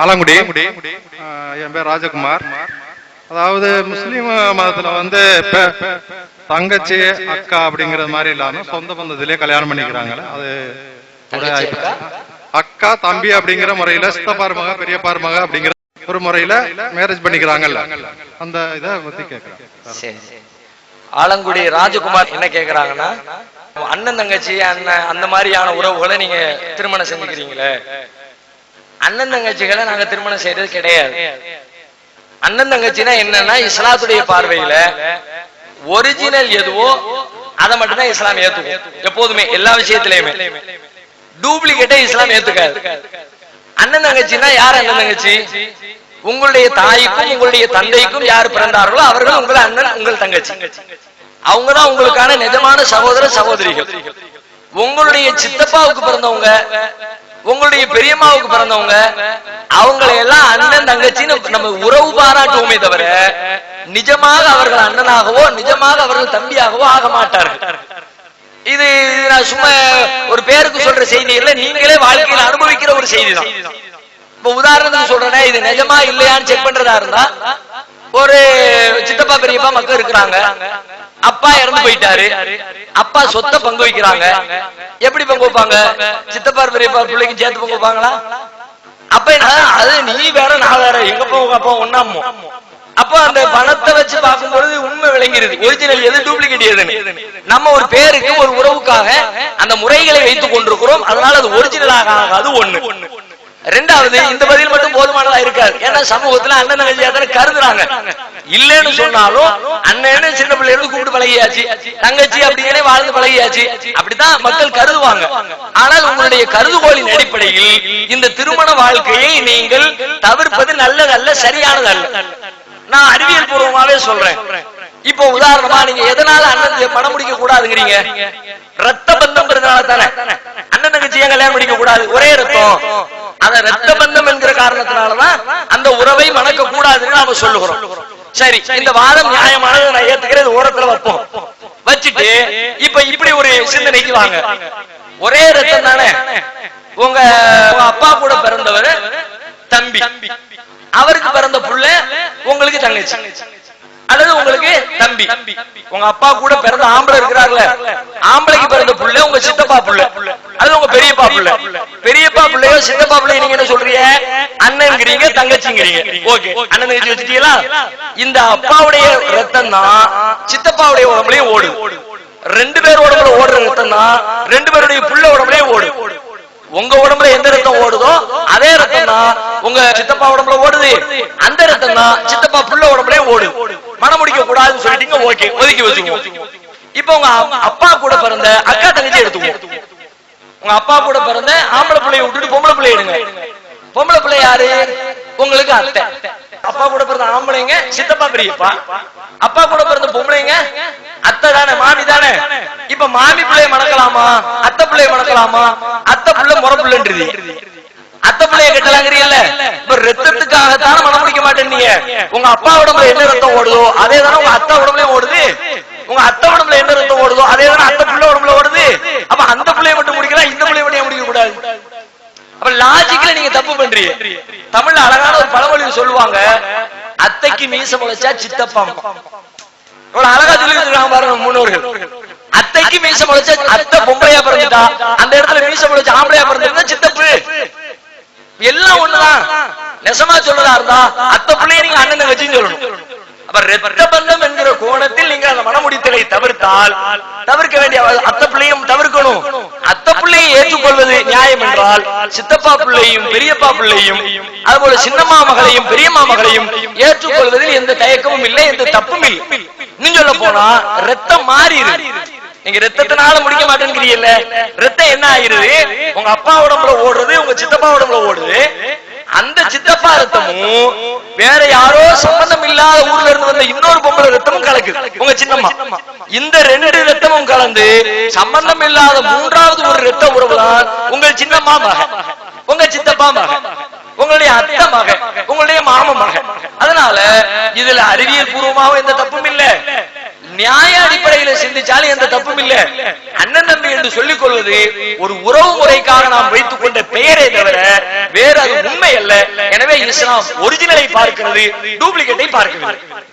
ஆலங்குடி. என் பேர் ராஜகுமார். அதாவது முஸ்லீம் மதத்துல வந்து தங்கச்சி அக்கா அப்படிங்கறது மாதிரி இல்லாம சொந்த பந்தத்திலே கல்யாணம் பண்ணிக்கிறாங்கல்ல அது அக்கா? தம்பி அப்படிங்கிற முறையில சித்தப்பார் மக பெரியப்பார் மக அப்படிங்கிற ஒரு முறையில மேரேஜ் பண்ணிக்கிறாங்கல்ல. அந்த இதை பத்தி கேக்குறேன் சரி. ஆலங்குடி ராஜகுமார் என்ன கேக்குறாங்கன்னா அண்ணன் தங்கச்சி அண்ணன் அந்த மாதிரியான உறவுகளை நீங்க திருமணம் செஞ்சுக்கிறீங்களே? அண்ணன் தங்கச்சிகளை நாங்க திருமணம் செய்யறது கிடையாது. அண்ணன் தங்கச்சினா என்னன்னா இஸ்லாத்துடைய பார்வையில ஒரிஜினல் எதுவோ அதை மட்டும்தான் இஸ்லாம் ஏத்துக்கும். எப்போதுமே எல்லா விஷயத்திலயுமே. டூப்ளிகேட்டே இஸ்லாம் ஏத்துக்காது. அண்ணன் தங்கச்சின்னா யார் அண்ணன் தங்கச்சி? உங்களுடைய தாய்க்கும் உங்களுடைய தந்தைக்கும் யார் பிறந்தார்களோ அவர்கள் உங்கள் அண்ணன் உங்கள் தங்கச்சி. அவங்கதான் உங்களுக்கான நிஜமான சகோதர சகோதரிகள். உங்களுடைய சித்தப்பாவுக்கு பிறந்தவங்க உங்களுடைய பெரியம்மாவுக்கு பிறந்தவங்க அவங்களை எல்லாம் அண்ணன் தங்கச்சின்னு நம்ம உறவு பாராட்டுவோமே தவிர நிஜமாக அவர்கள் அண்ணனாகவோ நிஜமாக அவர்கள் தம்பியாகவோ ஆக மாட்டார்கள். இது இது நான் சும்மா ஒரு பேருக்கு சொல்ற செய்தி இல்ல நீங்களே வாழ்க்கையில் அனுபவிக்கிற ஒரு செய்தி தான் இப்ப உதாரணத்துக்கு சொல்றேன்னா இது நிஜமா இல்லையான்னு செக் பண்றதா இருந்தா ஒரு சித்தப்பா பெரியப்பா மக்கள் இருக்கிறாங்க. அப்பா இறந்து போயிட்டாரு. அப்பா சொத்தை பங்கு வைக்கிறாங்க. எப்படி பங்கு வைப்பாங்க? சித்தப்பா பெரியப்பா பிள்ளைக்கு சேர்த்து பங்கு வைப்பாங்களா? அப்ப என்ன? அது நீ வேற நான் வேற. எங்க அப்பா உங்க ஒன்னாமோ அப்ப அந்த பணத்தை வச்சு பார்க்கும்பொழுது உண்மை விளங்கிருது ஒரிஜினல் எது டூப்ளிகேட் எதுன்னு? நம்ம ஒரு பேருக்கு ஒரு உறவுக்காக அந்த முறைகளை வைத்துக் கொண்டிருக்கிறோம். அதனால அது ஒரிஜினலாக ஆகாது ஒண்ணு. ரெண்டாவது இந்த பதில் மட்டும் போதுமானதா இருக்காது. ஏன்னா சமூகத்துல அண்ணன் தங்கச்சியா தானே கருதுறாங்க. இல்லைன்னு சொன்னாலும் அண்ணன் சின்ன பிள்ளைகளுக்கு கூப்பிட்டு பழகியாச்சு. தங்கச்சி அப்படிங்கிறே வாழ்ந்து பழகியாச்சு. அப்படித்தான் மக்கள் கருதுவாங்க. ஆனால் உங்களுடைய கருதுகோளின் அடிப்படையில் இந்த திருமண வாழ்க்கையை நீங்கள் தவிர்ப்பது நல்லதல்ல சரியானதல்ல. நான் அறிவியல் பூர்வமாவே சொல்றேன். இப்போ உதாரணமா நீங்க எதனால அண்ணன் பணம் முடிக்க கூடாதுங்கிறீங்க? ரத்த பந்தம்ன்றதுனால தானே. அண்ணன் தங்கச்சி ஏன் கல்யாணம் முடிக்க கூடாது. ஒரே ரத்தம். அத ரத்த பந்தம் என்கிற காரணத்தினாலதான் அந்த உறவை மணக்க கூடாதுன்னு நாம சொல்லுகிறோம். சரி இந்த வாதம் நியாயமானது நான் ஏத்துக்கிறது ஓரத்துல வைப்போம். வச்சுட்டு இப்ப இப்படி ஒரு சிந்தனைக்கு வாங்க. ஒரே ரத்தம் தானே? உங்க அப்பா கூட பிறந்தவர் தம்பி. அவருக்கு பிறந்த புள்ள உங்களுக்கு தங்கச்சி. அல்லது உங்களுக்கு தம்பி. உங்க அப்பா கூட பிறந்த ஆம்பளை இருக்கிறார்ல ஆம்பளைக்கு பிறந்த புள்ள உங்க சித்தப்பா புள்ள. அல்லது உங்க பெரியப்பா புள்ள. பெரிய புள்ளையோ சித்தப்பா புள்ளைய நீங்க என்ன சொல்றீங்க? அண்ணன்ங்கிறீங்க தங்கச்சிங்கிறீங்க. ஓகே. அண்ணன் தங்கச்சி வச்சுட்டீங்களா இந்த அப்பாவுடைய ரத்தம் தான் சித்தப்பாவுடைய உடம்புலயும் ஓடு. ரெண்டு பேர் உடம்புல ஓடுற ரத்தம் தான் ரெண்டு பேருடைய புள்ள உடம்புலயும் ஓடு. உங்க உடம்புல எந்த ரத்தம் ஓடுதோ அதே ரத்தம் தான் உங்க சித்தப்பா உடம்புல ஓடுது. அந்த ரத்தம் தான் சித்தப்பா புள்ள உடம்புலயே ஓடு. மனம் முடிக்க கூடாதுன்னு சொல்லிட்டீங்க ஓகே ஒதுக்கி வச்சுக்கோ இப்ப உங்க அப்பா கூட பிறந்த அக்கா தங்கச்சி எடுத்துக்கோ உங்க அப்பா கூட பிறந்த ஆம்பளை பிள்ளைய விட்டுட்டு பொம்பளை பிள்ளை எடுங்க. பொம்பளை பிள்ளை யாரு? உங்களுக்கு அத்தை. அப்பா கூட பிறந்த ஆம்பளைங்க சித்தப்பா பெரியப்பா. அப்பா கூட பிறந்த பொம்பளைங்க அத்தை தானே மாமி தானே. இப்ப மாமி பிள்ளைய மணக்கலாமா? அத்தை பிள்ளைய மணக்கலாமா? அத்தை பிள்ளை முறை பிள்ளைன்றது அத்தை பிள்ளைய கட்டலாங்கிறீங்கல்ல? இப்ப ரத்தத்துக்காகத்தான மனம் முடிக்க மாட்டேன்னீங்க. உங்க அப்பா உடம்புல என்ன ரத்தம் ஓடுதோ அதே தானே உங்க அத்தை உடம்புலயும் ஓடுது. உங்க அத்தை உடம்புல என்ன ரத்தம் ஓடுதோ அதே தானே அத்தை பிள்ளை உடம்புல ஓடுது. அப்ப அந்த பிள்ளைய மட்டும் முடிக்கலாம் இந்த பிள்ளைய மட்டும் ஏன் முடிக்க கூடாது அப்ப லாஜிக்ல நீங்க தப்பு பண்றீங்க. தமிழ்ல அழகான ஒரு பழமொழி சொல்லுவாங்க அத்தைக்கு மீச முளைச்சா சித்தப்பா இவ்வளவு அழகா சொல்லி வச்சிருக்காங்க பாருங்க முன்னோர்கள். அத்தைக்கு மீச முளைச்சா அத்தை பொம்பளையா பிறந்துட்டா அந்த இடத்துல மீச முளைச்சு ஆம்பளையா பிறந்திருந்தா சித்தப்பு. எல்லாம் ஒண்ணுதான். நெசமா சொல்றதா இருந்தா அத்தை பிள்ளைய நீங்க அண்ணன் வச்சுன்னு சொல்லணும். பந்தம் என்கிற கோணத்தில் நீங்க அந்த மனமுடித்தலை தவிர்த்தால் தவிர்க்க வேண்டிய அவ- பிள்ளையும் தவிர்க்கணும் அத்தை பிள்ளையை ஏற்றுக்கொள்வது நியாயம் என்றால் சித்தப்பா பிள்ளையும் பெரியப்பா பிள்ளையும் அதுபோல சின்னம்மா மகளையும் பெரியம்மா மகளையும் ஏற்றுக்கொள்வதில் எந்த தயக்கமும் இல்லை எந்த தப்பும் இல்லை. இன்னும் சொல்ல போனா ரத்தம் மாறிடுது நீங்க ரத்தத்தினால முடிக்க மாட்டேங்கிறீங்கல்ல ரத்தம் என்ன ஆயிருது உங்க அப்பா உடம்புல ஓடுறது உங்க சித்தப்பா உடம்புல ஓடுது. அந்த சித்தப்பா ரத்தமும் வேற யாரோ சம்பந்தம் இல்லாத ஊர்ல இருந்து வந்த இன்னொரு பொம்பளை ரத்தமும் கலக்குது உங்க சின்னம்மா. இந்த ரெண்டு ரத்தமும் கலந்து சம்பந்தம் இல்லாத மூன்றாவது ஒரு ரத்த உறவு தான் உங்கள் சின்னம்மா மகன். உங்க சித்தப்பா மகன். உங்களுடைய அத்தை மகன். உங்களுடைய மாம மகன். அதனால இதுல அறிவியல் பூர்வமாவும் எந்த தப்பும் இல்ல. நியாய அடிப்படையில சிந்திச்சாலும் எந்த தப்பும் இல்ல. அண்ணன் தம்பி என்று சொல்லிக் கொள்வது ஒரு உறவு முறைக்காக நாம் வைத்துக் கொண்ட பெயரை தவிர வேற அது அல்ல. எனவே இஸ்லாம் ஒரிஜினலை பார்க்கிறது டூப்ளிகேட்டை பார்க்கிறது